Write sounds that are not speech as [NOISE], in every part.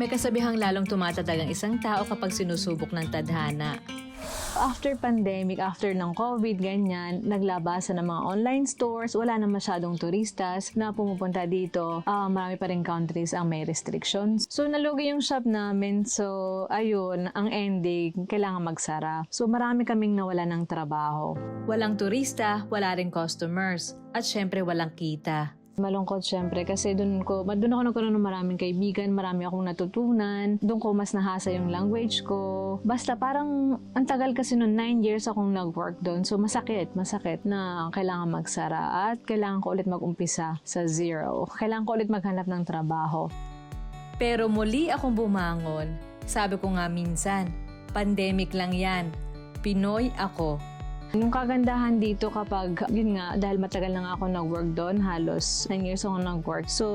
May kasabihang lalong tumatatag ang isang tao kapag sinusubok ng tadhana. After pandemic, after ng COVID, ganyan, naglabasan ng mga online stores, wala na masyadong turistas na pumupunta dito. Ah, marami pa rin countries ang may restrictions. So, nalugi yung shop namin. So, ayun, ang ending, kailangan magsara. So, marami kaming nawala ng trabaho. Walang turista, wala rin customers, at syempre walang kita. Malungkot syempre kasi doon ko, doon ako nagkaroon ng maraming kaibigan, marami akong natutunan, doon ko mas nahasa yung language ko. Basta parang, ang tagal kasi noon, 9 years akong nag-work doon. So masakit, masakit na kailangan magsara at kailangan ko ulit mag-umpisa sa zero. Kailangan ko ulit maghanap ng trabaho. Pero muli akong bumangon. Sabi ko nga minsan, pandemic lang yan. Pinoy ako. Yung kagandahan dito kapag, yun nga, dahil matagal na nga ako nag-work doon, halos 9 years ako nag-work. So,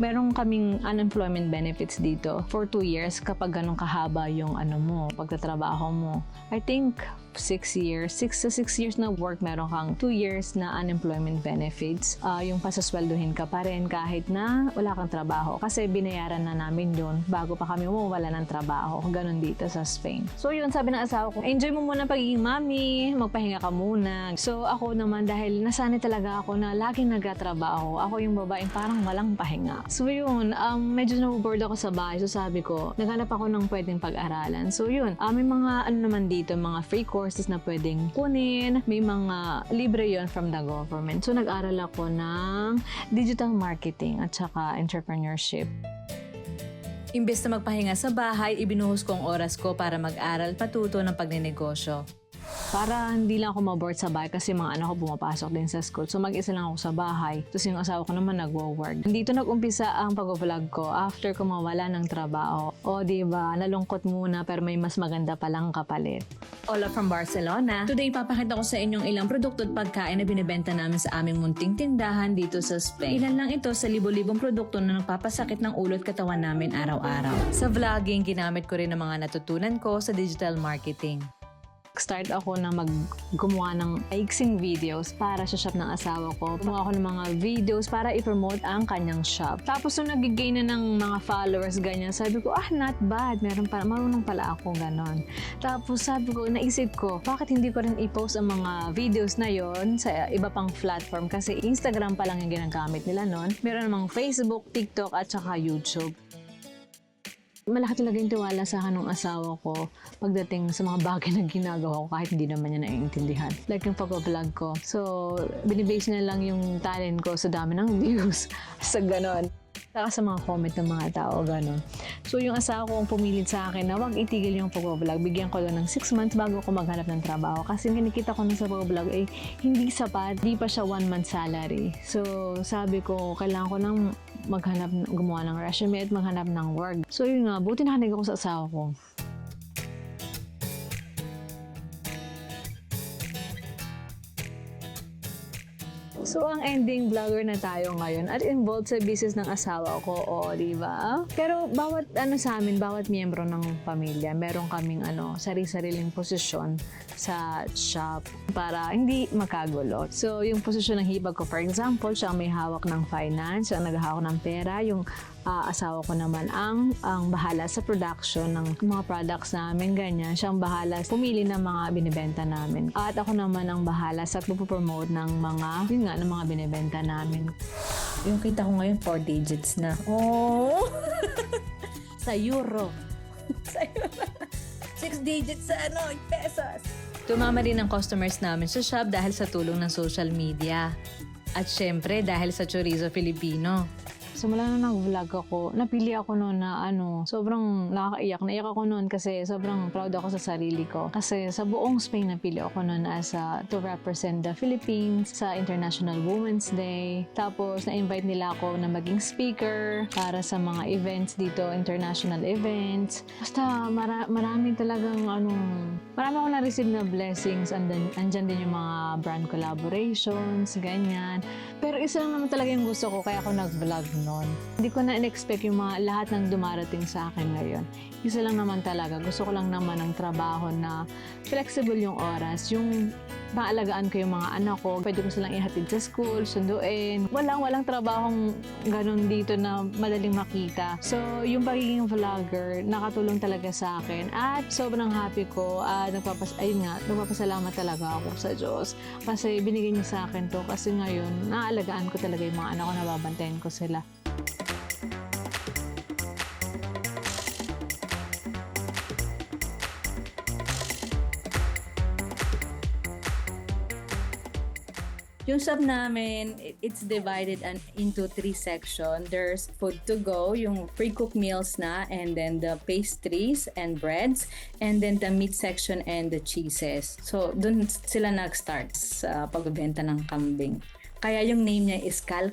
meron kaming unemployment benefits dito for 2 years kapag ganun kahaba yung ano mo, pagtatrabaho mo. I think 6 years, 6 to 6 years na work, meron kang 2 years na unemployment benefits. Ah, yung pasasweldohin ka pa rin kahit na wala kang trabaho. Kasi binayaran na namin yun bago pa kami mawala ng trabaho. Ganun dito sa Spain. So yun, sabi ng asawa ko, enjoy mo muna pagiging mami, magpahinga ka muna. So ako naman dahil nasanay talaga ako na laging nagtatrabaho. Ako yung babaeng parang walang pahinga. So yun, um, medyo naboboard ako sa bahay. So sabi ko, naghanap ako ng pwedeng pag-aralan. So yun, ah, may mga ano naman dito, mga free courses na pwedeng kunin. May mga libre yon from the government. So nag-aral ako ng digital marketing at saka entrepreneurship. Imbes na magpahinga sa bahay, ibinuhos ko ang oras ko para mag-aral patuto ng pagnenegosyo. Para hindi lang ako maboard sa bahay kasi mga anak ko pumapasok din sa school. So mag-isa lang ako sa bahay. Tapos yung asawa ko naman nagwo-work. Dito nag-umpisa ang pag-vlog ko after ko mawala ng trabaho. O di ba nalungkot muna pero may mas maganda palang kapalit. Ola from Barcelona. Today, papakita ko sa inyong ilang produkto at pagkain na binibenta namin sa aming munting tindahan dito sa Spain. Ilan lang ito sa libo-libong produkto na nagpapasakit ng ulo at katawan namin araw-araw. Sa vlogging, ginamit ko rin ang mga natutunan ko sa digital marketing. Start ako na mag gumawa ng aiksing videos para sa shop ng asawa ko. Gumawa ako ng mga videos para i-promote ang kanyang shop. Tapos nung nag-gain na ng mga followers, ganyan, sabi ko, ah, not bad. Meron pa, marunong pala ako, ganon. Tapos sabi ko, naisip ko, bakit hindi ko rin i-post ang mga videos na yon sa iba pang platform? Kasi Instagram pa lang yung ginagamit nila noon. Meron namang Facebook, TikTok, at saka YouTube. Malaki talaga yung tiwala sa akin ng asawa ko pagdating sa mga bagay na ginagawa ko kahit hindi naman niya naiintindihan. Like yung pag-vlog ko. So, binibase na lang yung talent ko sa dami ng [LAUGHS] views. sa ganon. Saka sa mga comment ng mga tao, ganon. So, yung asawa ko ang pumilit sa akin na wag itigil yung pag-vlog. Bigyan ko lang ng 6 months bago ko maghanap ng trabaho. Kasi yung kinikita ko nun sa pag-vlog ay hindi sapat. Di pa siya one month salary. So, sabi ko, kailangan ko ng maghanap, gumawa ng resume at maghanap ng work. So yun nga, buti nakanig ako sa asawa ko. So, ang ending vlogger na tayo ngayon at involved sa business ng asawa ko, o, di ba? Pero bawat ano sa amin, bawat miyembro ng pamilya, meron kaming ano, sarili-sariling posisyon sa shop para hindi makagulo. So, yung posisyon ng hibag ko, for example, siya ang may hawak ng finance, siya ang naghahawak ng pera, yung ah, asawa ko naman ang ang bahala sa production ng mga products namin, ganyan. Siya ang bahala pumili ng mga binibenta namin. At ako naman ang bahala sa pagpo-promote ng mga, yun nga, ng mga binibenta namin. Yung kita ko ngayon, 4 digits na. Oh! [LAUGHS] sa euro. [LAUGHS] sa euro. 6 digits sa ano, pesos. Tumama din ang customers namin sa shop dahil sa tulong ng social media. At syempre dahil sa Chorizo Filipino. So mula na nag-vlog ako, napili ako noon na ano, sobrang nakakaiyak. Naiyak ako noon kasi sobrang proud ako sa sarili ko. Kasi sa buong Spain napili ako noon as a, to represent the Philippines sa International Women's Day. Tapos na-invite nila ako na maging speaker para sa mga events dito, international events. Basta mara- marami talagang ano, marami ako na-receive na blessings. Andyan, andyan din yung mga brand collaborations, ganyan. Pero isa lang naman talaga yung gusto ko kaya ako nag-vlog noon. Hindi ko na in-expect yung mga lahat ng dumarating sa akin ngayon. Isa lang naman talaga. Gusto ko lang naman ng trabaho na flexible yung oras. Yung maalagaan ko yung mga anak ko. Pwede ko silang ihatid sa school, sunduin. Walang, walang trabahong ganun dito na madaling makita. So, yung pagiging vlogger, nakatulong talaga sa akin. At sobrang happy ko. at nagpapas ayun nga, nagpapasalamat talaga ako sa Diyos. Kasi binigay niya sa akin to. Kasi ngayon, naalagaan ko talaga yung mga anak ko, nababantayan ko sila. Yung shop namin, it- it's divided an, into three sections. There's food to go, yung pre-cooked meals na, and then the pastries and breads, and then the meat section and the cheeses. So, dun sila nag-start sa pagbebenta ng kambing. Kaya yung name niya is Cal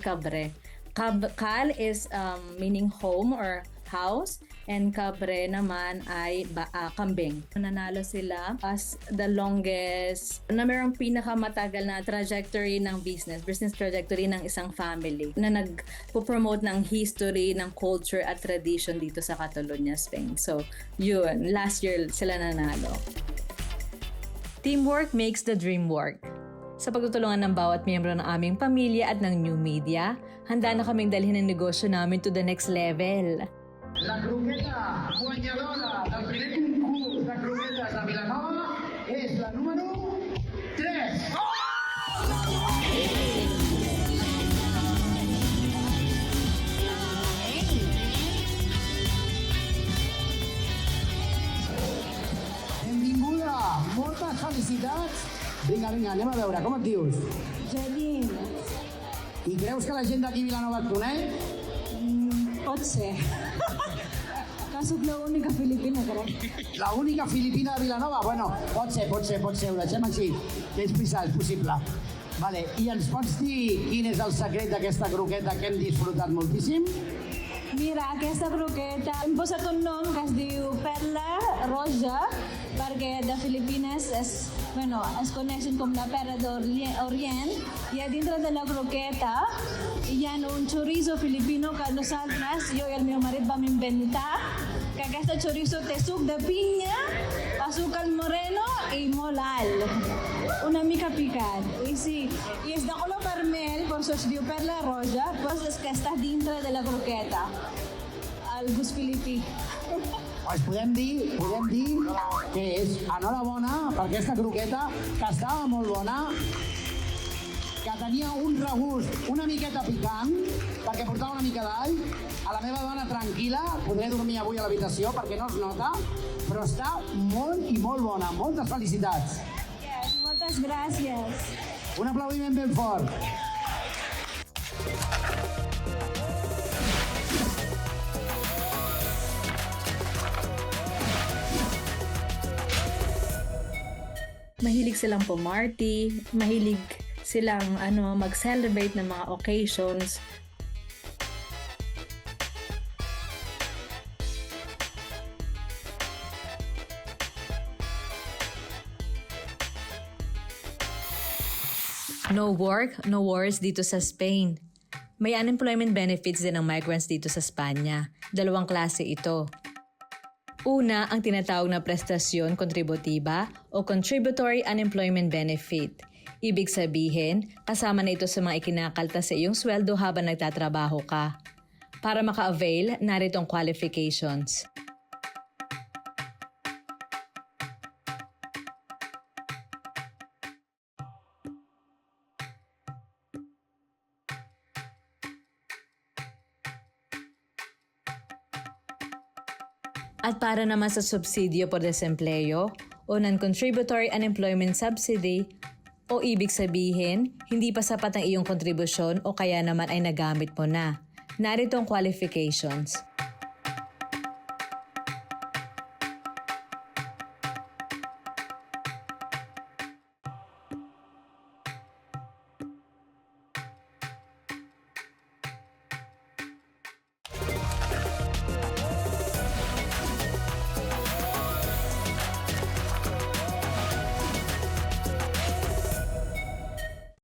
Cab- Cal is um, meaning home or house and Cabre naman ay ba- ah, kambing. Nanalo sila as the longest na merong pinakamatagal na trajectory ng business, business trajectory ng isang family na nag-promote ng history, ng culture at tradition dito sa Catalonia, Spain. So, yun. Last year sila nanalo. Teamwork makes the dream work. Sa pagtutulungan ng bawat miyembro ng aming pamilya at ng new media, handa na kaming dalhin ang negosyo namin to the next level. La croqueta guanyadora del primer concurs de croquetes de Vilanova és la número 3. Benvinguda, moltes felicitats. Vinga, vinga, anem a veure, com et dius? Janine, I creus que la gent d'aquí Vilanova et coneix? pot ser. [LAUGHS] Que sóc l'única filipina, crec. La única filipina de Vilanova? Bueno, pot ser, pot ser, pot ser, ho deixem així. Tens prisa, és possible. Vale. I ens pots dir quin és el secret d'aquesta croqueta que hem disfrutat moltíssim? Mira, aquesta croqueta, hem posat un nom que es diu Perla Roja, perquè de Filipines es, bueno, es coneixen com la perla d'Orient, i a dintre de la croqueta hi ha un chorizo filipino que nosaltres, jo i el meu marit vam inventar, que aquesta chorizo té suc de pinya, azúcar moreno i molt alt. Una mica picat. I sí, i és de color vermell, per això es diu perla roja, però és que està dintre de la croqueta. El gust filipí. Pues podem dir, podem dir que és enhorabona per aquesta croqueta, que estava molt bona, que tenia un regust una miqueta picant, perquè portava una mica d'all. A la meva dona tranquil·la, podré dormir avui a l'habitació perquè no es nota, però està molt i molt bona. Moltes felicitats. Yes, moltes gràcies. Un aplaudiment ben fort. Mahilig silang pumarty, mahilig silang ano mag-celebrate ng mga occasions. No work, no wars dito sa Spain. May unemployment benefits din ng migrants dito sa Spanya. Dalawang klase ito. Una, ang tinatawag na prestasyon kontributiba o Contributory Unemployment Benefit. Ibig sabihin, kasama na ito sa mga ikinakalta sa iyong sweldo habang nagtatrabaho ka. Para maka-avail, narito ang qualifications. Para naman sa subsidio por desempleo o non-contributory unemployment subsidy o ibig sabihin, hindi pa sapat ang iyong kontribusyon o kaya naman ay nagamit mo na. Narito ang qualifications.